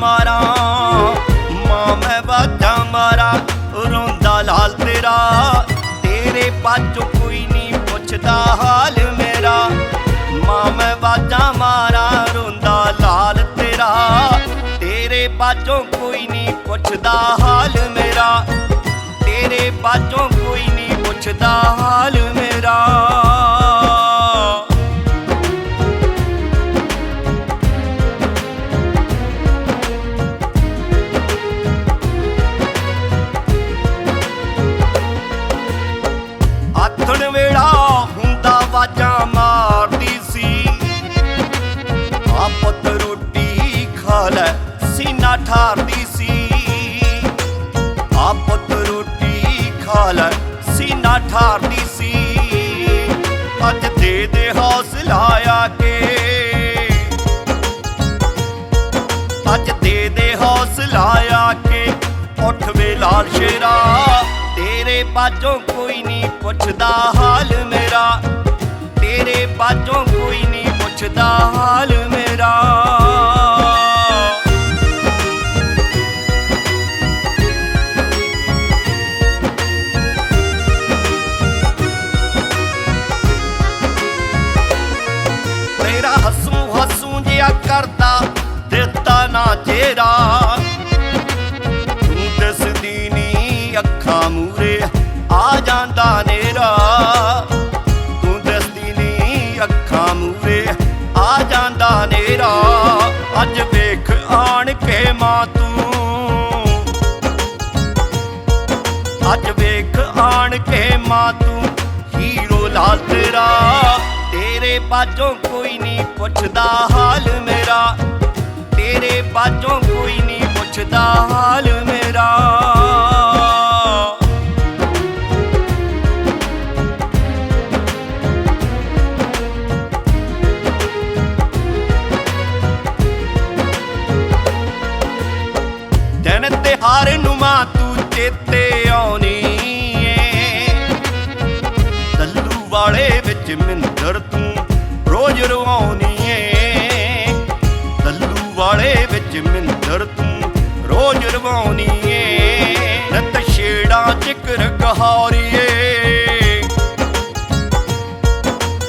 ਮਾਰਾਂ। ਮਾਂ, ਮੈਂ ਬਾਜਾਂ ਮਾਰਾਂ। ਰੋਂਦਾ ਲਾਲ ਤੇਰਾ। ਤੇਰੇ ਬਾਝੋਂ ਕੋਈ ਨਹੀਂ ਪੁੱਛਦਾ ਹਾਲ ਮੇਰਾ। ਮਾਂ, ਮੈਂ ਬਾਜਾਂ ਮਾਰਾਂ। ਰੋਂਦਾ ਲਾਲ ਤੇਰਾ। ਤੇਰੇ ਬਾਝੋਂ ਕੋਈ ਨਹੀਂ ਪੁੱਛਦਾ ਹਾਲ ਮੇਰਾ। ਤੇਰੇ ਬਾਝੋਂ ਕੋਈ ਨਹੀਂ ਪੁੱਛਦਾ ਹਾਲ ਮੇਰਾ। ਠਾਰਦੀ ਸੀ। ਆ ਰੋਟੀ ਖਾ ਲੈ, ਸੀਨਾ ਠਾਰਦੀ ਸੀ। ਅੱਜ ਦੇ ਦੇ ਹੌਸਲਾ ਆ ਕੇ। ਅੱਜ ਦੇ ਦੇ ਹੌਸਲਾ ਆ ਕੇ। ਉੱਠ ਵੇ ਲਾਲ ਸ਼ੇਰਾ, ਤੇਰੇ ਬਾਝੋਂ ਕੋਈ ਨਹੀਂ ਪੁੱਛਦਾ ਹਾਲ ਮੇਰਾ। ਤੇਰੇ ਬਾਝੋਂ ਕੋਈ ਨਹੀਂ ਨਾ ਤੂੰ ਦਿਸਦੀ ਨੀ ਅੱਖਾਂ ਮੂਰੇ, ਆ ਜਾਂਦਾ ਨੇਰਾ। ਤੂੰ ਦਿਸਦੀ ਨੀ ਅੱਖਾਂ ਮੂਰੇ, ਆ ਜਾਂਦਾ ਨੇਰਾ। ਅੱਜ ਵੇਖ ਆਣ ਕੇ ਮਾਂ ਤੂੰ। ਅੱਜ ਵੇਖ ਆਣ ਕੇ ਮਾਂ ਤੂੰ, ਹੀਰੋ ਲਾਲ ਤੇਰਾ। ਤੇਰੇ ਬਾਝੋਂ ਕੋਈ ਨਹੀਂ ਪੁੱਛਦਾ ਹਾਲ ਮੇਰਾ। ਤੇਰੇ ਬਾਝੋਂ ਕੋਈ ਨਹੀਂ ਪੁੱਛਦਾ ਹਾਲ ਮੇਰਾ। ਦਿਨ ਤਿਹਾਰ ਨੂੰ ਮਾਂ ਤੂੰ ਚੇਤੇ ਆਉਣੀ ਏ। ਦੱਲੂ ਵਾਲੇ ਵਿੱਚ ਮਿੰਦਰ ਤੂੰ ਰੋਜ਼ ਰਵਾਉਣੀ ਮਿੰਦਰ ਤੂੰ ਰੋਜ਼ ਰਵਾਉਣੀ ਏ ਨਤ ਛੇੜਾ ਜ਼ਿਕਰ ਕਹਾਰੀਏ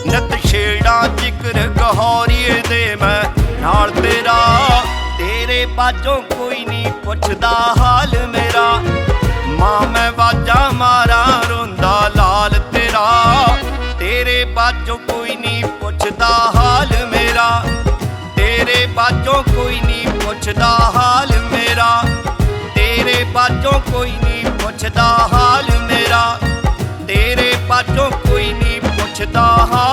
ਨਤ ਛੇੜਾ ਜ਼ਿਕਰ ਕਹਾਰੀਏ ਦੇ ਮੈਂ ਨਾਲ ਤੇਰਾ, ਤੇਰੇ ਬਾਝੋਂ ਕੋਈ ਨਹੀਂ ਪੁੱਛਦਾ ਹਾਲ ਮੇਰਾ। ਪੁੱਛਦਾ ਹਾਲ ਮੇਰਾ। ਤੇਰੇ ਬਾਝੋਂ ਕੋਈ ਨਹੀਂ ਪੁੱਛਦਾ ਹਾਲ ਮੇਰਾ। ਤੇਰੇ ਬਾਝੋਂ ਕੋਈ ਨਹੀਂ ਪੁੱਛਦਾ ਹਾਲ